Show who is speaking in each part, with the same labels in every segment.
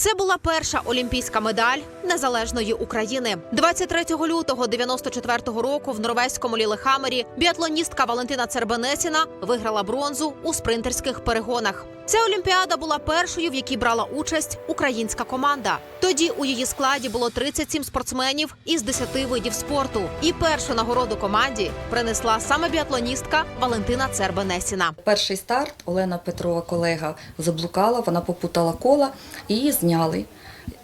Speaker 1: Це була перша олімпійська медаль незалежної України. 23 лютого 94-го року в норвезькому Лілехамері біатлоністка Валентина Цербенесіна виграла бронзу у спринтерських перегонах. Ця олімпіада була першою, в якій брала участь українська команда. Тоді у її складі було 37 спортсменів із 10 видів спорту. І першу нагороду команді принесла саме біатлоністка Валентина Цербенесіна.
Speaker 2: Перший старт Олена Петрова, колега, заблукала, вона попутала кола і її зняли.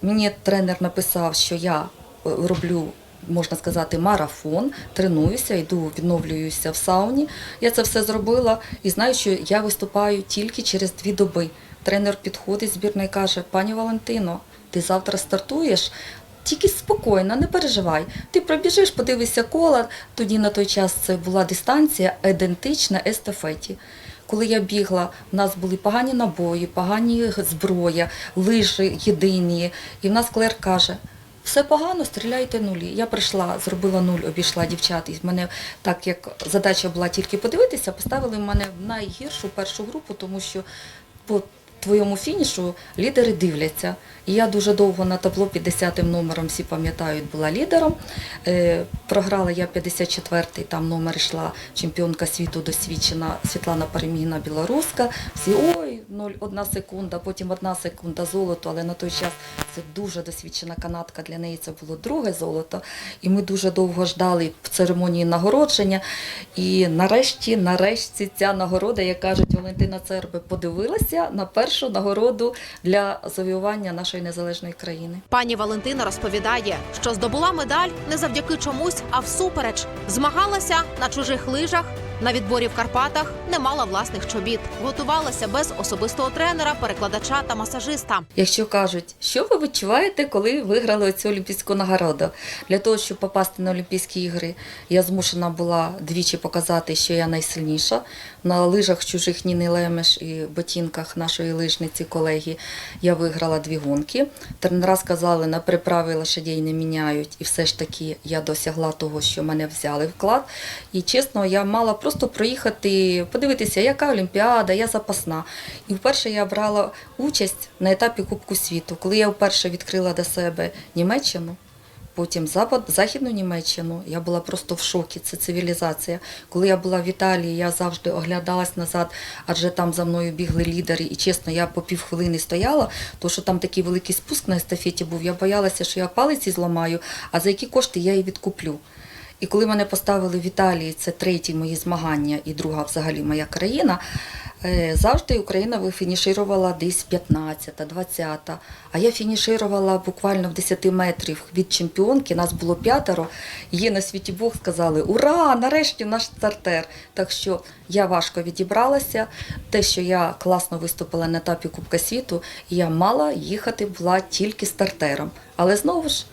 Speaker 2: Мені тренер написав, що я е, роблю. Можна сказати, марафон, тренуюся, йду, відновлююся в сауні. Я це все зробила і знаю, що я виступаю тільки через дві доби. Тренер підходить з збірної і каже: пані Валентино, ти завтра стартуєш. Тільки спокійно, не переживай. Ти пробіжиш, подивишся кола. Тоді на той час це була дистанція ідентична естафеті. Коли я бігла, в нас були погані набої, погані зброя, лижі єдині. І в нас клер каже: все погано, стріляйте нулі. Я прийшла, зробила нуль, обійшла дівчат. І мене, так як задача була тільки подивитися, поставили мене в найгіршу першу групу, тому що по твоєму фінішу лідери дивляться. І я дуже довго на табло 50-м номером, всі пам'ятають, була лідером. Е, програла я 54-й, там номер йшла чемпіонка світу досвідчена Світлана Перемігна Білоруська. Всі ой, 0,1 секунда, потім 1 секунда золото, але на той час це дуже досвідчена канадка. Для неї це було друге золото. І ми дуже довго ждали в церемонії нагородження. І нарешті, нарешті, ця нагорода, як кажуть Валентина Церби, подивилася на першу нагороду для завоювання нашої незалежної країни.
Speaker 1: Пані Валентина розповідає, що здобула медаль не завдяки чомусь, а всупереч. Змагалася на чужих лижах. На відборі в Карпатах не мала власних чобіт, готувалася без особистого тренера, перекладача та масажиста.
Speaker 2: Якщо кажуть, що ви відчуваєте, коли виграли цю олімпійську нагороду? Для того, щоб попасти на Олімпійські ігри, я змушена була двічі показати, що я найсильніша. На лижах чужих Ніни Лемеш і ботинках нашої лижниці колеги я виграла дві гонки. Тренера сказали, на приправи лошадей не міняють, і все ж таки я досягла того, що мене взяли вклад. І чесно, я мала просто проїхати, подивитися, яка Олімпіада, я запасна. І вперше я брала участь на етапі Кубку світу, коли я вперше відкрила до себе Німеччину. Потім запад, Західну Німеччину, я була просто в шокі, це цивілізація. Коли я була в Італії, я завжди оглядалась назад, адже там за мною бігли лідери. І чесно, я по півхвилини стояла, тому що там такий великий спуск на естафеті був. Я боялася, що я палиці зламаю, а за які кошти я її відкуплю. І коли мене поставили в Італії, це треті мої змагання і друга взагалі моя країна. е, Завжди Україна фініширувала десь 15-та, 20-та. А я фініширувала буквально в 10 метрів від чемпіонки. Нас було п'ятеро. Її на світі Бог сказали: Ура! Нарешті наш стартер. Так що я важко відібралася. Те, що я класно виступила на етапі Кубка світу, я мала їхати була тільки стартером. Але знову ж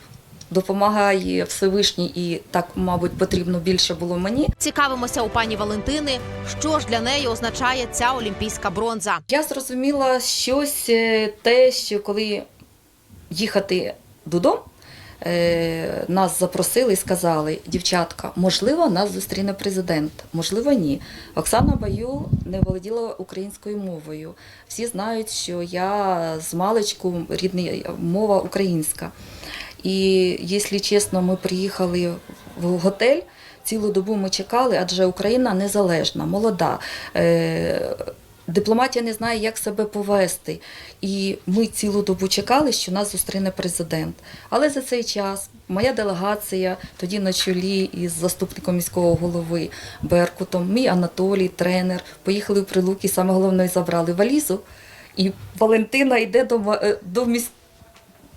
Speaker 2: допомагає Всевишній, і так, мабуть, потрібно більше було мені.
Speaker 1: Цікавимося у пані Валентини, що ж для неї означає ця олімпійська бронза.
Speaker 2: Я зрозуміла щось е, те, що коли їхати додому, е, нас запросили і сказали, дівчатка, можливо, нас зустріне президент, можливо, ні. Оксана Баюл не володіла українською мовою. Всі знають, що я з маличку рідна мова українська. І, якщо чесно, ми приїхали в готель. Цілу добу ми чекали, адже Україна незалежна, молода. Е, Дипломатія не знає, як себе повести. І ми цілу добу чекали, що нас зустріне президент. Але за цей час моя делегація, тоді на чолі із заступником міського голови Беркутом, мій Анатолій, тренер, поїхали в Прилуки, саме головне забрали валізу. І Валентина йде до, е, до міс...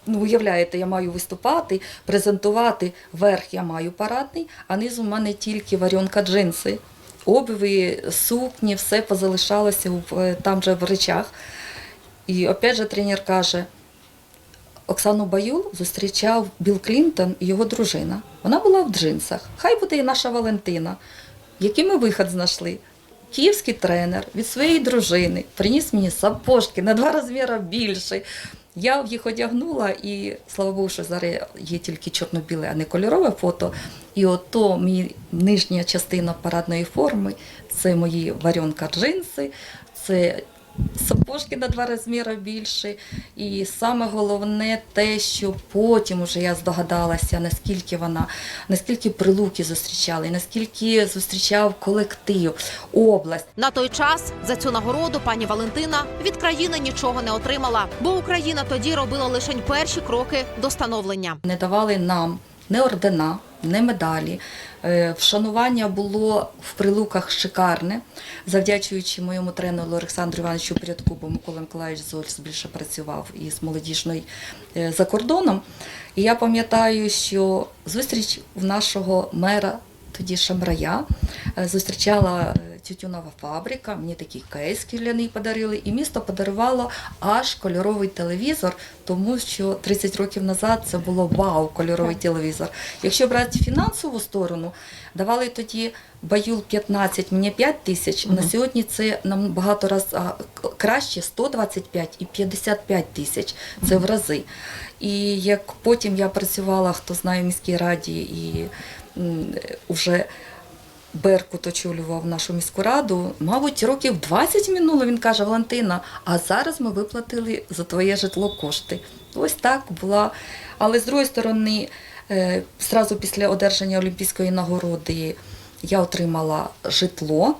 Speaker 2: Ну, уявляєте, я маю виступати, презентувати. Верх я маю парадний, а низу в мене тільки варіонка джинси. Обуві, сукні, все позалишалося в- е, там же в речах. І опять же тренер каже, Оксану Баюл зустрічав Білл Клінтон і його дружина. Вона була в джинсах. Хай буде і наша Валентина. Який ми вихід знайшли? Київський тренер від своєї дружини приніс мені сапожки на два розміри більше. Я їх одягнула і слава Богу, що зараз є тільки чорно-біле, а не кольорове фото. І ото мій нижня частина парадної форми це мої варіонка джинси, це сапожки на два розміри більше. І саме головне те, що потім уже я здогадалася, наскільки вона, наскільки прилуки зустрічали, наскільки зустрічав колектив, область.
Speaker 1: На той час за цю нагороду пані Валентина від країни нічого не отримала, бо Україна тоді робила лише перші кроки до становлення.
Speaker 2: Не давали нам не ордена, не медалі. Е, Вшанування було в прилуках шикарне, завдячуючи моєму тренеру Олександру Івановичу Порядку, бо Микола Миколаївич Зольц більше працював із молодіжною е, за кордоном. І я пам'ятаю, що зустріч в нашого мера, тоді Шамрая, е, зустрічала е, тютюнова фабрика, мені такий кейс кіляний подарили, і місто подарувало аж кольоровий телевізор, тому що 30 років назад це було вау, кольоровий телевізор. Якщо брати фінансову сторону, давали тоді баюл 15, мені 5 тисяч. На сьогодні це нам багато раз краще 125 і 55 тисяч. Це в рази. І як потім я працювала, хто знає в міській раді і вже Беркут очолював нашу міську раду, мабуть, років 20 минуло. Він каже: Валентина, а зараз ми виплатили за твоє житло кошти. Ось так була. Але з другої сторони, е, зразу після одержання Олімпійської нагороди я отримала житло.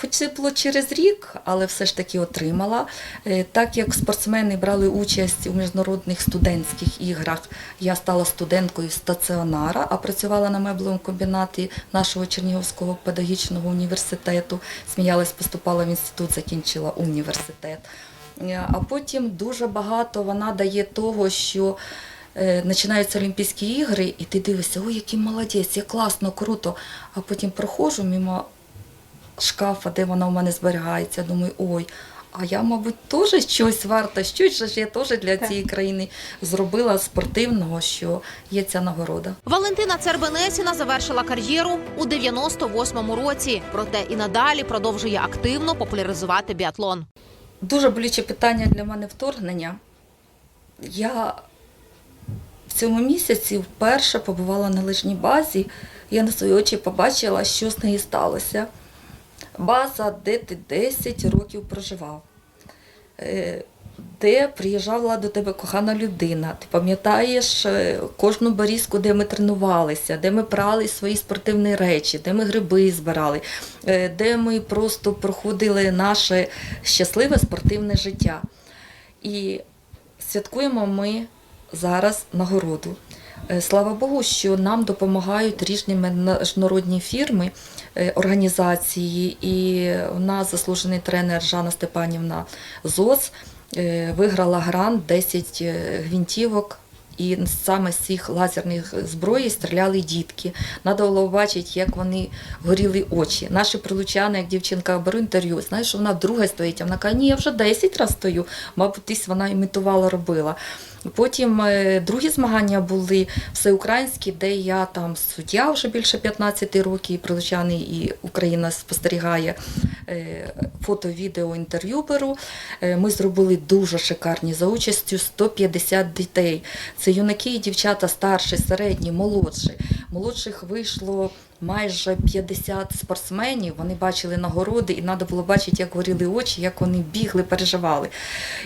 Speaker 2: Хоч це було через рік, але все ж таки отримала. Е, Так як спортсмени брали участь у міжнародних студентських іграх, я стала студенткою стаціонара, а працювала на меблевому комбінаті нашого Чернігівського педагогічного університету. Сміялась, поступала в інститут, закінчила університет. Е, А потім дуже багато вона дає того, що е, починаються Олімпійські ігри, і ти дивишся, ой, який молодець, як класно, круто. А потім проходжу мимо шкафа, де вона у мене зберігається. Думаю, ой, а я, мабуть, теж щось варта, щось же ж я теж для цієї країни зробила спортивного, що є ця нагорода.
Speaker 1: Валентина Цербенесіна завершила кар'єру у 98-му році, проте і надалі продовжує активно популяризувати біатлон.
Speaker 2: Дуже болюче питання для мене вторгнення. Я в цьому місяці вперше побувала на лижній базі. Я на свої очі побачила, що з нею сталося. База, де ти 10 років проживав, е, де приїжджала до тебе кохана людина. Ти пам'ятаєш е, кожну барізку, де ми тренувалися, де ми прали свої спортивні речі, де ми гриби збирали, е, де ми просто проходили наше щасливе спортивне життя. І святкуємо ми зараз нагороду. Е, Слава Богу, що нам допомагають різні міжнародні фірми, е, організації. І у нас заслужений тренер Жанна Степанівна ЗОС е, виграла грант 10 е, гвинтівок. І саме з цих лазерних зброї стріляли дітки. Надо було бачити, як вони горіли очі. Наші прилучани, як дівчинка беру інтерв'ю, знаєш, вона вдруге стоїть, а вона каже, ні, я вже 10 разів стою. Мабуть, десь вона імітувала, робила. Потім е, другі змагання були всеукраїнські, де я там суддя вже більше 15 років, і прилучани і Україна спостерігає е, фото, відео, інтерв'ю беру. Е, Ми зробили дуже шикарні за участю 150 дітей. Це юнаки і дівчата старші, середні, молодші. Молодших вийшло майже 50 спортсменів. Вони бачили нагороди, і треба було бачити, як горіли очі, як вони бігли, переживали.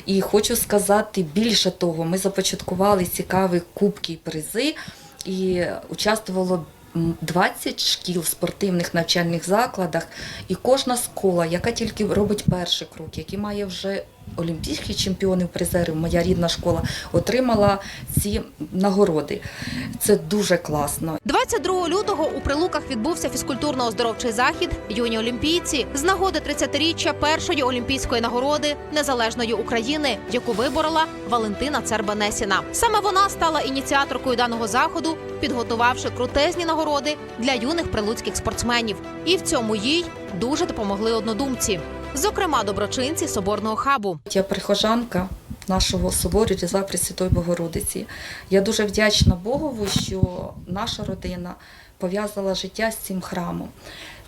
Speaker 2: І хочу сказати більше того, ми започаткували цікаві кубки і призи, і участвувало 20 шкіл спортивних навчальних закладах, і кожна школа, яка тільки робить перший крок, який має вже олімпійських чемпіонів, призерів, моя рідна школа, отримала ці нагороди. Це дуже класно.
Speaker 1: 22 лютого у Прилуках відбувся фізкультурно-оздоровчий захід юні олімпійці з нагоди 30-річчя першої олімпійської нагороди незалежної України, яку виборола Валентина Цербанесіна. Саме вона стала ініціаторкою даного заходу, підготувавши крутезні нагороди для юних прилуцьких спортсменів. І в цьому їй дуже допомогли однодумці, зокрема доброчинці соборного хабу.
Speaker 2: Я прихожанка нашого собору Різдва Пресвятої Богородиці. Я дуже вдячна Богову, що наша родина пов'язала життя з цим храмом.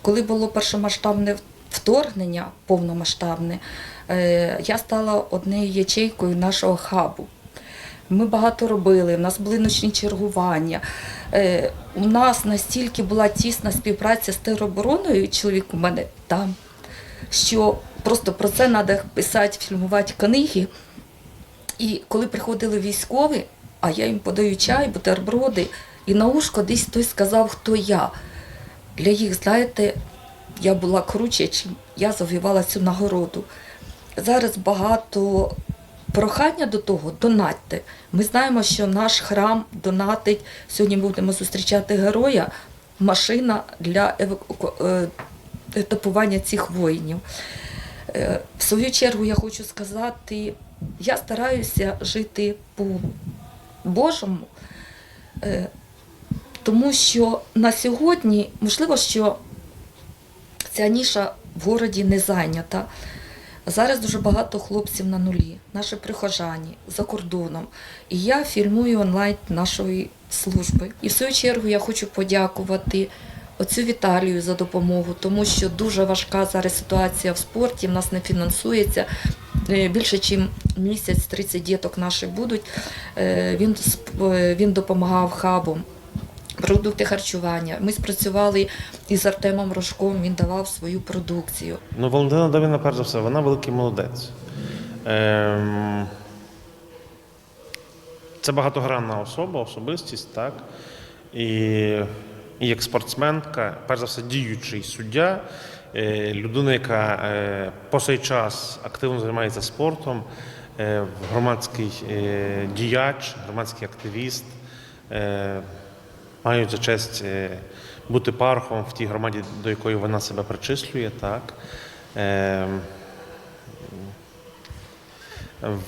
Speaker 2: Коли було першомасштабне вторгнення, повномасштабне, е, я стала однією ячейкою нашого хабу. Ми багато робили, у нас були ночні чергування. Е, У нас настільки була тісна співпраця з теробороною, чоловік у мене там, що просто про це треба писати, фільмувати книги. І коли приходили військові, а я їм подаю чай, бутерброди, і на ушко десь хтось сказав, хто я. Для їх, знаєте, я була круче, чим я завоювала цю нагороду. Зараз багато прохання до того донатьте. Ми знаємо, що наш храм донатить. Сьогодні будемо зустрічати героя. Машина для е, етапування цих воїнів. Е, В свою чергу я хочу сказати, я стараюся жити по Божому, е, тому що на сьогодні, можливо, що ця ніша в городі не зайнята. Зараз дуже багато хлопців на нулі, наші прихожані за кордоном. І я фільмую онлайн нашої служби. І в свою чергу я хочу подякувати оцю Віталію за допомогу, тому що дуже важка зараз ситуація в спорті, в нас не фінансується. Е, Більше ніж місяць 30 діток наших будуть. Е, Він, е, він допомагав хабом продукти харчування. Ми спрацювали із Артемом Рожком, він давав свою продукцію.
Speaker 3: Ну, Валентина Давіна, перш за все, вона великий молодець. Ем... Це багатогранна особа, особистість, так. І, і як спортсменка, перш за все, діючий суддя, е, людина, яка е, по цей час активно займається спортом, е, громадський діяч, громадський активіст. Мають за честь е, бути пархом в тій громаді, до якої вона себе причислює, так. Е,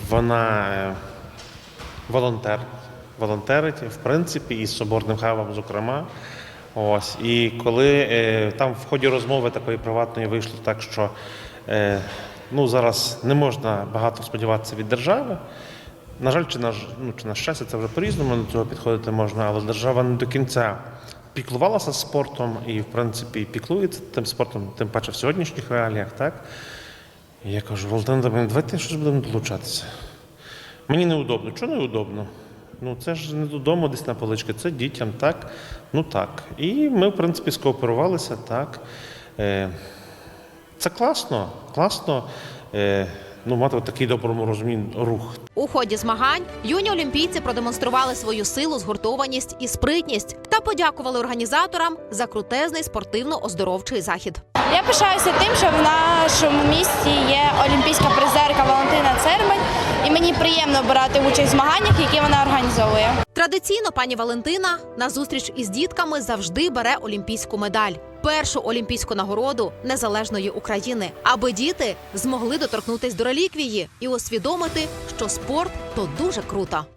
Speaker 3: Вона е, волонтер, волонтерить, в принципі, і з соборним хабом, зокрема. Ось. І коли там в ході розмови такої приватної вийшло так, що ну, зараз не можна багато сподіватися від держави. На жаль, чи на, ну, чи на щастя, це вже по-різному до цього підходити можна, але держава не до кінця піклувалася спортом і, в принципі, піклується тим спортом, тим паче в сьогоднішніх реаліях, так? І я кажу, Давидович, давайте щось будемо долучатися. Мені неудобно. Чого неудобно? Ну, це ж не додому десь на полички, це дітям, так? Ну так. І ми, в принципі, скооперувалися, так. Е, це класно, класно е, ну, мати такий доброму розумінні рух.
Speaker 1: У ході змагань юні олімпійці продемонстрували свою силу, згуртованість і спритність та подякували організаторам за крутезний спортивно-оздоровчий захід.
Speaker 4: Я пишаюся тим, що в нашому місті є олімпійська призерка Валентина Цермень, і мені приємно брати участь в змаганнях, які вона організовує.
Speaker 1: Традиційно пані Валентина на зустріч із дітками завжди бере олімпійську медаль, першу олімпійську нагороду незалежної України, аби діти змогли доторкнутись до реліквії і усвідомити, що спорт то дуже круто.